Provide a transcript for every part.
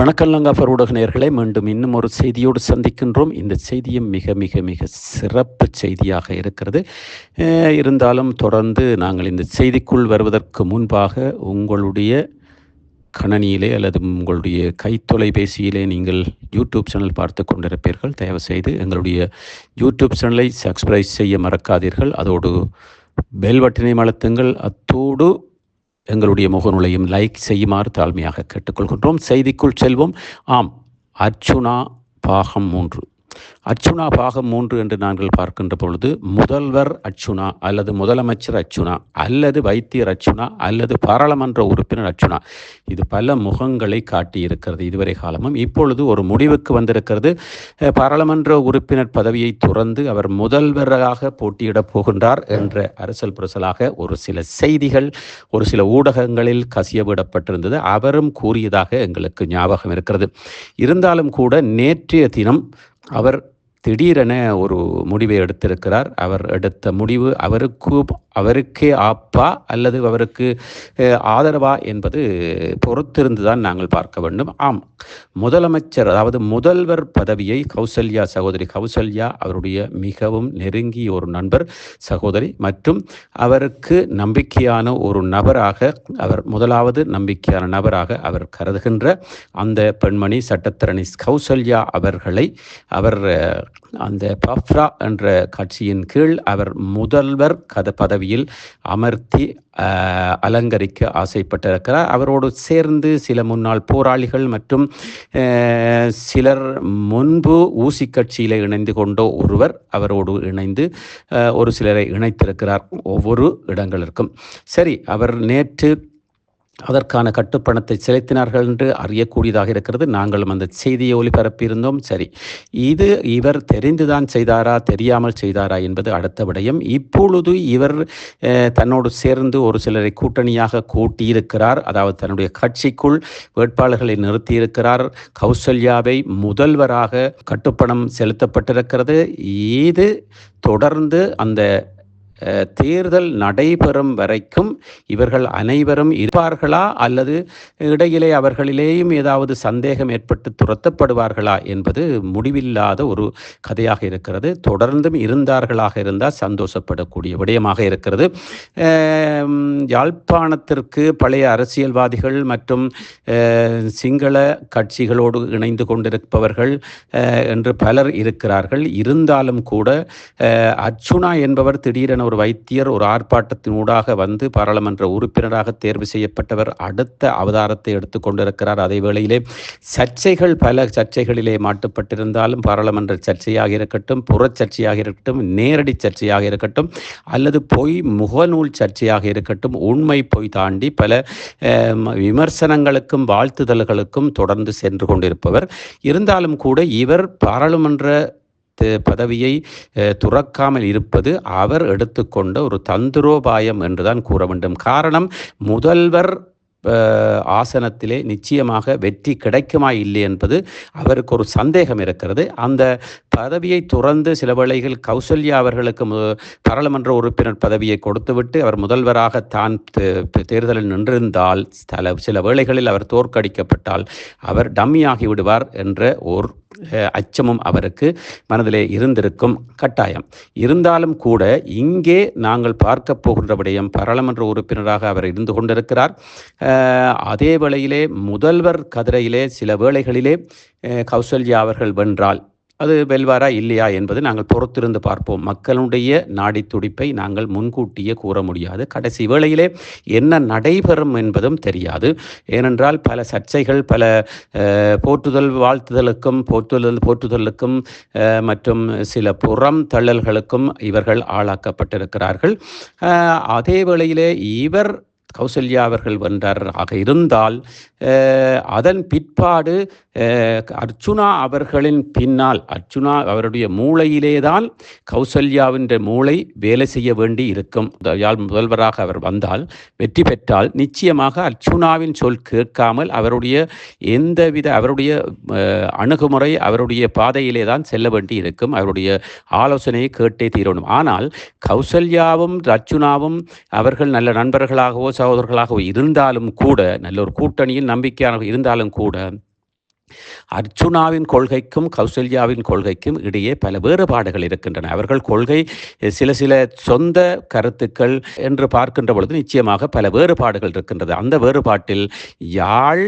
வணக்கம் லங்காஃபர் ஊடக மீண்டும் இன்னும் ஒரு செய்தியோடு சந்திக்கின்றோம். இந்த செய்தியும் மிக மிக மிக சிறப்பு செய்தியாக இருக்கிறது. இருந்தாலும் தொடர்ந்து நாங்கள் இந்த செய்திக்குள் வருவதற்கு முன்பாக உங்களுடைய கணனியிலே அல்லது உங்களுடைய கைத்தொலைபேசியிலே நீங்கள் யூடியூப் சேனல் பார்த்து கொண்டிருப்பீர்கள். தயவுசெய்து எங்களுடைய யூடியூப் சேனலை சப்ஸ்கிரைப் செய்ய மறக்காதீர்கள். அதோடு பெல் பட்டினை அழுத்துங்கள். அத்தோடு எங்களுடைய முகநூலையும் லைக் செய்யுமாறு தாழ்மையாக கேட்டுக்கொள்கின்றோம். செய்திக்குள் செல்வோம். ஆம். அர்ச்சுனா பாகம் மூன்று. அர்ச்சுனா பாகம் மூன்று என்று நாங்கள் பார்க்கின்ற பொழுது முதல்வர் அர்ச்சுனா அல்லது முதலமைச்சர் அர்ச்சுனா அல்லது வைத்தியர் அர்ச்சுனா அல்லது பாராளுமன்ற உறுப்பினர் அர்ச்சுனா. இது பல முகங்களை காட்டியிருக்கிறது இதுவரை காலமும். இப்பொழுது ஒரு முடிவுக்கு வந்திருக்கிறது. பாராளுமன்ற உறுப்பினர் பதவியை துறந்து அவர் முதல்வராக போட்டியிடப் போகின்றார் என்ற அரசல் புரசலாக ஒரு சில செய்திகள் ஒரு சில ஊடகங்களில் கசியவிடப்பட்டிருந்தது. அவரும் கூறியதாக எங்களுக்கு ஞாபகம் இருக்கிறது. இருந்தாலும் கூட நேற்றைய தினம் அவர் திடீரென ஒரு முடிவை எடுத்திருக்கிறார். அவர் எடுத்த முடிவு அவருக்கு அவருக்கே ஆப்பா அல்லது அவருக்கு ஆதரவா என்பது பொறுத்திருந்து தான் நாங்கள் பார்க்க வேண்டும். ஆம். முதலமைச்சர் அதாவது முதல்வர் பதவியை கௌசல்யா சகோதரி கௌசல்யா அவருடைய மிகவும் நெருங்கிய ஒரு நண்பர் சகோதரி மற்றும் அவருக்கு நம்பிக்கையான ஒரு நபராக அவர் முதலாவது நம்பிக்கையான நபராக அவர் கருதுகின்ற அந்த பெண்மணி சட்டத்திரணி கௌசல்யா அவர்களை அவர் அந்த பஃப்ரா என்ற கட்சியின் கீழ் அவர் முதல்வர் கத பதவியில் அமர்த்தி அலங்கரிக்க ஆசைப்பட்டிருக்கிறார். அவரோடு சேர்ந்து சில முன்னாள் போராளிகள் மற்றும் சிலர் முன்பு ஊசி கட்சியில் இணைந்து கொண்ட ஒருவர் அவரோடு இணைந்து ஒரு சிலரை இணைத்திருக்கிறார். ஒவ்வொரு இடங்களுக்கும் சரி அவர் நேற்று அதற்கான கட்டுப்பணத்தை செலுத்தினார்கள் என்று அறியக்கூடியதாக இருக்கிறது. நாங்களும் அந்த செய்தியை ஒளிபரப்பியிருந்தோம். சரி இது இவர் தெரிந்துதான் செய்தாரா தெரியாமல் செய்தாரா என்பது அடுத்த விடயம். இப்பொழுது இவர் தன்னோடு சேர்ந்து ஒரு சிலரை கூட்டணியாக கூட்டியிருக்கிறார். அதாவது தன்னுடைய கட்சிக்குள் வேட்பாளர்களை நிறுத்தியிருக்கிறார். கௌசல்யாவை முதல்வராக கட்டுப்பணம் செலுத்தப்பட்டிருக்கிறது. இது தொடர்ந்து அந்த தேர்தல் நடைபெறும் வரைக்கும் இவர்கள் அனைவரும் இருப்பார்களா? அல்லது இடையிலே அவர்களிலேயும் ஏதாவது சந்தேகம் ஏற்பட்டு துரத்தப்படுவார்களா? என்பது முடிவில்லாத ஒரு கதையாக இருக்கிறது. தொடர்ந்தும் இருந்தார்களாக இருந்தால் சந்தோஷப்படக்கூடிய விடயமாக இருக்கிறது. யாழ்ப்பாணத்திற்கு பழைய அரசியல்வாதிகள் மற்றும் சிங்கள கட்சிகளோடு இணைந்து கொண்டிருப்பவர்கள் என்று பலர் இருக்கிறார்கள். இருந்தாலும் கூட அர்ச்சுனா என்பவர் திடீரென ஒரு வைத்தியர் ஒரு ஆர்ப்பாட்டத்தினூடாக வந்து பாராளுமன்ற உறுப்பினராக தேர்வு செய்யப்பட்டவர் அடுத்த அவதாரத்தை எடுத்துக்கொண்டிருக்கிறார் அதே வேளையிலே சர்ச்சைகள் பல சர்ச்சைகளிலே மாட்டுப்பட்டிருந்தாலும் பாராளுமன்ற சர்ச்சையாக இருக்கட்டும் புறச்சர்ச்சையாக இருக்கட்டும் நேரடி சர்ச்சையாக இருக்கட்டும் அல்லது பொய் முகநூல் சர்ச்சையாக இருக்கட்டும் உண்மை பொய் தாண்டி பல விமர்சனங்களுக்கும் வாழ்த்துதல்களுக்கும் தொடர்ந்து சென்று கொண்டிருப்பவர். இருந்தாலும் கூட இவர் பாராளுமன்ற பதவியை துறக்காமல் இருப்பது அவர் எடுத்துக்கொண்ட ஒரு தந்திரோபாயம் என்றுதான் கூற வேண்டும். காரணம் முதல்வர் ஆசனத்திலே நிச்சயமாக வெற்றி கிடைக்குமா இல்லை என்பது அவருக்கு ஒரு சந்தேகம் இருக்கிறது. அந்த பதவியை துறந்து சில வேளைகள் கௌசல்யா அவர்களுக்கு பாராளுமன்ற உறுப்பினர் பதவியை கொடுத்துவிட்டு அவர் முதல்வராக தான் தேர்தலில் நின்றிருந்தால் சில சில வேளைகளில் அவர் தோற்கடிக்கப்பட்டால் அவர் டம்மியாகி விடுவார் என்ற ஓர் அச்சமும் அவருக்கு மனதிலே இருந்திருக்கும் கட்டாயம். இருந்தாலும் கூட இங்கே நாங்கள் பார்க்க போகின்ற விடயம் பாராளுமன்ற உறுப்பினராக அவர் இருந்து கொண்டிருக்கிறார். அதே வேளையிலே முதல்வர் கதிரையிலே சில வேளைகளிலே கௌசல்யா அவர்கள் வென்றால் அது வெல்வாரா இல்லையா என்பது நாங்கள் பொறுத்திருந்து பார்ப்போம். மக்களுடைய நாடி துடிப்பை நாங்கள் முன்கூட்டியே கூற முடியாது. கடைசி வேளையிலே என்ன நடைபெறும் என்பதும் தெரியாது. ஏனென்றால் பல சர்ச்சைகள் பல போற்றுதல் வாழ்த்துதலுக்கும் போற்றுதல் போற்றுதலுக்கும் மற்றும் சில புறம் தள்ளல்களுக்கும் இவர்கள் ஆளாக்கப்பட்டிருக்கிறார்கள். அதே வேளையிலே இவர் கௌசல்யா அவர்கள் வென்றாராக இருந்தால் அதன் பிற்பாடு அர்ச்சுனா அவர்களின் பின்னால் அர்ச்சுனா அவருடைய மூளையிலே தான் கௌசல்யாவின் மூளை வேலை செய்ய வேண்டி இருக்கும். யாழ் முதல்வராக அவர் வந்தால் வெற்றி பெற்றால் நிச்சயமாக அர்ச்சுனாவின் சொல் கேட்காமல் அவருடைய எந்தவித அவருடைய அணுகுமுறை அவருடைய பாதையிலே தான் செல்ல வேண்டி இருக்கும். அவருடைய ஆலோசனையை கேட்டே தீரணும். ஆனால் கௌசல்யாவும் அர்ச்சுனாவும் அவர்கள் நல்ல நண்பர்களாகவோ சகோதரர்களாக இருந்தாலும் கூட நல்ல ஒரு கூட்டணியில் நம்பிக்கையாக இருந்தாலும் கூட அர்ச்சுனாவின் கொள்கைக்கும் கௌசல்யாவின் கொள்கைக்கும் இடையே பல வேறுபாடுகள் இருக்கின்றன. அவர்கள் கொள்கை சில சில சொந்த கருத்துக்கள் என்று பார்க்கின்ற பொழுது நிச்சயமாக பல வேறுபாடுகள் இருக்கின்றது. அந்த வேறுபாட்டில் யாழ்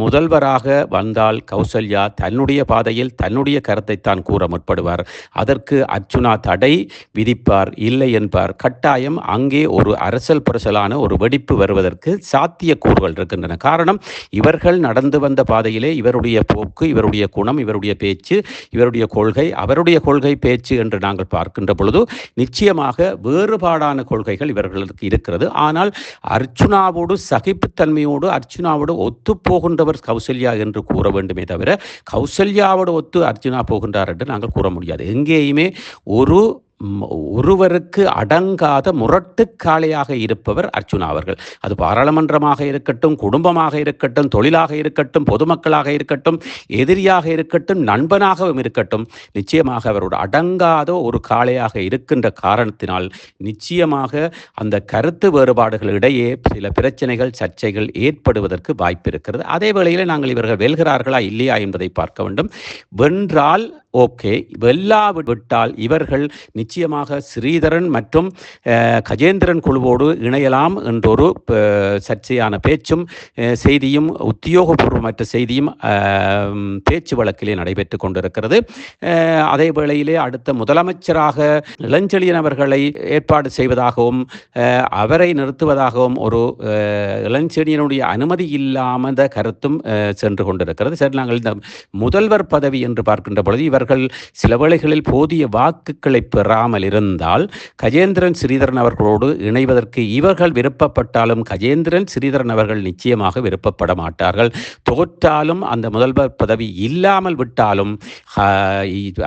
முதல்வராக வந்தால் கௌசல்யா தன்னுடைய பாதையில் தன்னுடைய கருத்தைத்தான் கூற முற்படுவார். அதற்கு அர்ச்சுனா தடை விதிப்பார் இல்லை என்பார். கட்டாயம் அங்கே ஒரு அரசல் புரசலான ஒரு வெடிப்பு வருவதற்கு சாத்திய கூறுகள் இருக்கின்றன. காரணம் இவர்கள் நடந்து வந்த பாதையிலே இவருடைய போக்கு இவருடைய குணம் இவருடைய பேச்சு இவருடைய கொள்கை அவருடைய கொள்கை பேச்சு என்று நாங்கள் பார்க்கின்ற பொழுது நிச்சயமாக வேறுபாடான கொள்கைகள் இவர்களுக்கு இருக்கிறது. ஆனால் அர்ச்சுனாவோடு சகிப்புத்தன்மையோடு அர்ச்சுனாவோடு ஒத்து போகின்றவர் கௌசல்யா என்று கூற வேண்டுமே தவிர கௌசல்யாவோட ஒத்து அர்ஜுனா போகின்றார் என்று நாங்கள் கூற முடியாது. எங்கேயுமே ஒரு ஒருவருக்கு அடங்காத முரட்டுக்காளையாக இருப்பவர் அர்ச்சுனா அவர்கள். அது பாராளுமன்றமாக இருக்கட்டும் குடும்பமாக இருக்கட்டும் தொழிலாக இருக்கட்டும் பொதுமக்களாக இருக்கட்டும் எதிரியாக இருக்கட்டும் நண்பனாகவும் இருக்கட்டும். நிச்சயமாக அவரோட அடங்காத ஒரு காளையாக இருக்கின்ற காரணத்தினால் நிச்சயமாக அந்த கருத்து வேறுபாடுகள் இடையே சில பிரச்சனைகள் சர்ச்சைகள் ஏற்படுவதற்கு வாய்ப்பு இருக்கிறது. அதே வேளையில் நாங்கள் இவர்கள் வெல்கிறார்களா இல்லையா என்பதை பார்க்க வேண்டும். வென்றால் ஓகே. வெல்லா விட்டால் இவர்கள் நிச்சயமாக ஸ்ரீதரன் மற்றும் கஜேந்திரன் குழுவோடு இணையலாம் என்றொரு சர்ச்சையான பேச்சும் செய்தியும் உத்தியோகபூர்வமற்ற செய்தியும் பேச்சு வழக்கிலே நடைபெற்று கொண்டிருக்கிறது. அதே வேளையிலே அடுத்த முதலமைச்சராக இளஞ்செழியன் அவர்களை ஏற்பாடு செய்வதாகவும் அவரை நிறுத்துவதாகவும் ஒரு இளஞ்செழியனுடைய அனுமதி இல்லாமல் கருத்தும் சென்று கொண்டிருக்கிறது. சரி நாங்கள் இந்த முதல்வர் பதவி என்று பார்க்கின்ற பொழுது அவர்கள் சில வேளைகளில் போதிய வாக்குகளை பெறாமல் இருந்தால் கஜேந்திரன் ஸ்ரீதரன் அவர்களோடு இணைவதற்கு இவர்கள் விருப்பப்பட்டாலும் கஜேந்திரன் ஸ்ரீதரன் அவர்கள் நிச்சயமாக விருப்பப்பட மாட்டார்கள். தோற்றாலும் அந்த முதல்வர் பதவி இல்லாமல் விட்டாலும்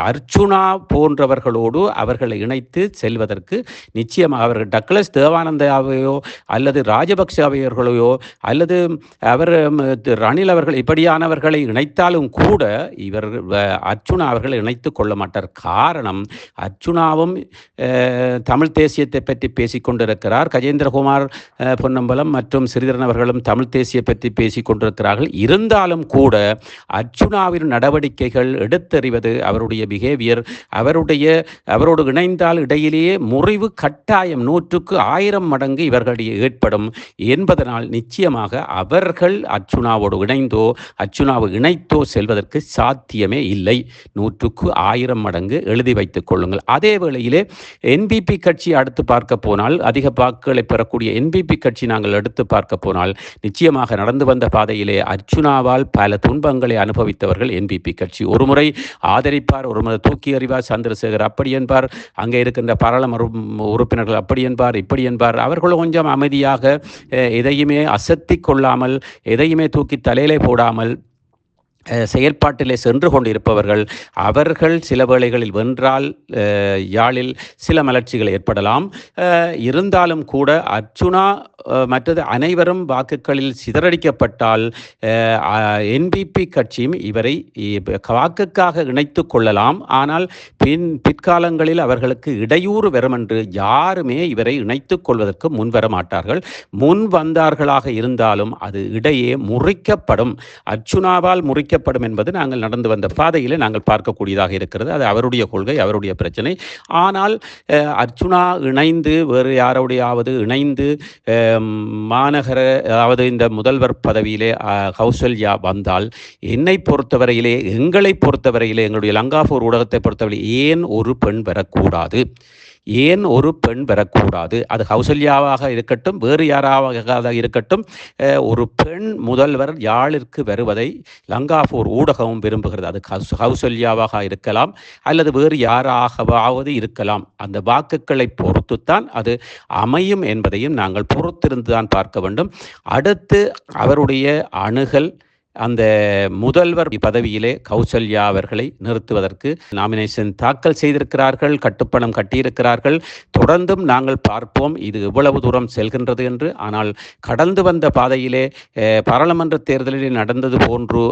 அர்ச்சுனா போன்றவர்களோடு அவர்களை இணைத்து செல்வதற்கு நிச்சயமாக அவர்கள் டக்ளஸ் தேவானந்தாவையோ அல்லது ராஜபக்சவையர்களையோ அல்லது அவர் ரணில் அவர்கள் இப்படியானவர்களை இணைத்தாலும் கூட இவர் அர்ச்சுனா அவர்கள் அவர்கள் இணைத்து கொள்ள மாட்டார். காரணம் அர்ஜுனாவும் தமிழ் தேசியத்தை பற்றி பேசிக்கொண்டிருக்கிறார் கஜேந்திரகுமார் பொன்னம்பலம் மற்றும் ஸ்ரீதரன் அவர்களும் தமிழ் தேசிய பற்றி பேசிக் கொண்டிருக்கிறார்கள். இருந்தாலும் கூட அர்ஜுனாவின் நடவடிக்கைகள் எடுத்தறிவது அவருடைய பிஹேவியர் அவருடைய அவரோடு இணைந்தால் இடையிலேயே முறிவு கட்டாயம் நூற்றுக்கு ஆயிரம் மடங்கு இவர்களிடையே ஏற்படும் என்பதனால் நிச்சயமாக அவர்கள் அர்ஜுனாவோடு இணைந்தோ அர்ஜுனாவை இணைத்தோ செல்வதற்கு சாத்தியமே இல்லை. நூ நூற்றுக்கு ஆயிரம் மடங்கு எழுதி வைத்துக் கொள்ளுங்கள். அதே வேளையிலே என்பிபி கட்சி அடுத்து பார்க்க போனால் அதிக வாக்குகளை பெறக்கூடிய என்பிபி கட்சி நாங்கள் எடுத்து பார்க்க போனால் நிச்சயமாக நடந்து வந்த பாதையிலே அர்ச்சுனாவால் பல துன்பங்களை அனுபவித்தவர்கள் என்பிபி கட்சி. ஒருமுறை ஆதரிப்பார் ஒருமுறை தூக்கி அறிவார் சந்திரசேகர் அப்படி என்பார் அங்கே இருக்கின்ற பாராளுமன்ற உறுப்பினர்கள் அப்படி என்பார் இப்படி என்பார். அவர்கள் கொஞ்சம் அமைதியாக எதையுமே அசத்தி கொள்ளாமல் எதையுமே தூக்கி தலையிலே போடாமல் செயற்பாட்டிலே சென்று கொண்டிருப்பவர்கள் அவர்கள் சில வேளைகளில் வென்றால் யாழில் சில மலர்ச்சிகள் ஏற்படலாம். இருந்தாலும் கூட அர்ச்சுனா மற்றது அனைவரும் வாக்குகளில் சிதறடிக்கப்பட்டால் என்பிபி கட்சியும் இவரை வாக்குக்காக இணைத்து கொள்ளலாம். ஆனால் பின் பிற்காலங்களில் அவர்களுக்கு இடையூறு வரும் என்று யாருமே இவரை இணைத்துக் கொள்வதற்கு முன்வர மாட்டார்கள். முன் வந்தார்களாக இருந்தாலும் அது இடையே முறிக்கப்படும். அர்ச்சுனாவால் முறிக்க முறிக்கப்படும் என்பது நாங்கள் நடந்து வந்த பாதையில் நாங்கள் பார்க்கக்கூடியதாக இருக்கிறது. அது அவருடைய கொள்கை அவருடைய பிரச்சனை. ஆனால் அர்ச்சுனா இணைந்து வேறு யாரோடையாவது இணைந்து மாநகர அதாவது இந்த முதல்வர் பதவியிலே கௌசல்யா வந்தால் என்னை பொறுத்தவரையிலே எங்களை பொறுத்தவரையிலே எங்களுடைய லங்காபூர் ஊடகத்தை பொறுத்தவரை ஏன் ஒரு பெண் வரக்கூடாது? ஏன் ஒரு பெண் பெறக்கூடாது அது கௌசல்யாவாக இருக்கட்டும் வேறு யாராக இருக்கட்டும் ஒரு பெண் முதல்வர் யாழிற்கு வருவதை லங்காபூர் ஊடகமும் விரும்புகிறது. அது கௌசல்யாவாக இருக்கலாம் அல்லது வேறு யாராகவாவது இருக்கலாம். அந்த வாக்குகளை பொறுத்துத்தான் அது அமையும் என்பதையும் நாங்கள் பொறுத்திருந்து தான் பார்க்க வேண்டும். அடுத்து அவருடைய அணுகல் அந்த முதல்வர் பதவியிலே கௌசல்யா அவர்களை நிறுத்துவதற்கு நாமினேஷன் தாக்கல் செய்திருக்கிறார்கள் கட்டுப்பணம் கட்டியிருக்கிறார்கள். தொடர்ந்தும் நாங்கள் பார்ப்போம் இது எவ்வளவு தூரம் செல்கின்றது என்று. ஆனால் கடந்து வந்த பாதையிலே பாராளுமன்ற தேர்தலில் நடந்தது போன்று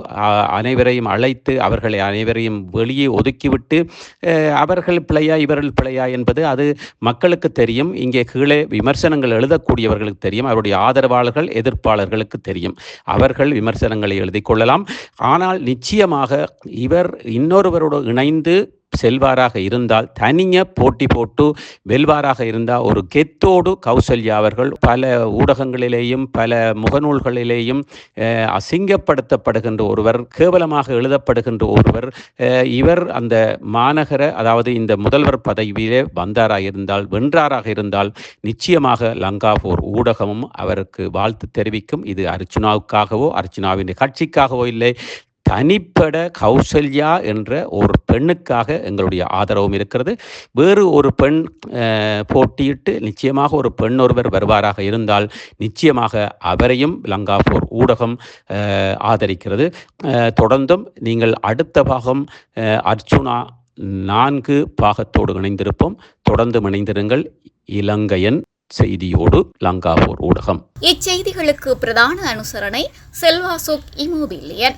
அனைவரையும் அழைத்து அவர்களை அனைவரையும் வெளியே ஒதுக்கிவிட்டு அவர்கள் பிழையா இவர்கள் பிழையா என்பது அது மக்களுக்கு தெரியும். இங்கே கீழே விமர்சனங்கள் எழுதக்கூடியவர்களுக்கு தெரியும். அவருடைய ஆதரவாளர்கள் எதிர்ப்பாளர்களுக்கு தெரியும். அவர்கள் விமர்சனங்களை எழுதிக் கொள்ளலாம். ஆனால் நிச்சயமாக இவர் இன்னொருவரோடு இணைந்து செல்வாராக இருந்தால் தனிய போட்டி போட்டு வெல்வாராக இருந்தால் ஒரு கெத்தோடு கௌசல்யா அவர்கள் பல ஊடகங்களிலேயும் பல முகநூல்களிலேயும் அசிங்கப்படுத்தப்படுகின்ற ஒருவர் கேவலமாக எழுதப்படுகின்ற ஒருவர் இவர் அந்த மாநகர அதாவது இந்த முதல்வர் பதவியிலே வந்தாராக இருந்தால் வென்றாராக இருந்தால் நிச்சயமாக லங்காபூர் ஊடகமும் அவருக்கு வாழ்த்து தெரிவிக்கும். இது அர்ச்சுனாவுக்காகவோ அர்ச்சுனாவின் கட்சிக்காகவோ இல்லை தனிப்பட கௌசல்யா என்ற ஒரு பெண்ணுக்காக எங்களுடைய ஆதரவும் இருக்கிறது. வேறு ஒரு பெண் போட்டியிட்டு நிச்சயமாக ஒரு பெண் ஒருவர் வருவாராக இருந்தால் நிச்சயமாக அவரையும் லங்காபூர் ஊடகம் ஆதரிக்கிறது. தொடர்ந்தும் நீங்கள் அடுத்த பாகம் அர்ச்சுனா நான்கு பாகத்தோடு இணைந்திருப்போம். தொடர்ந்து இணைந்திருங்கள். இலங்கையன் செய்தியோடு லங்காபூர் ஊடகம். இச்செய்திகளுக்கு பிரதான அனுசரணை செல்வாசோக் இமோபிலியன்.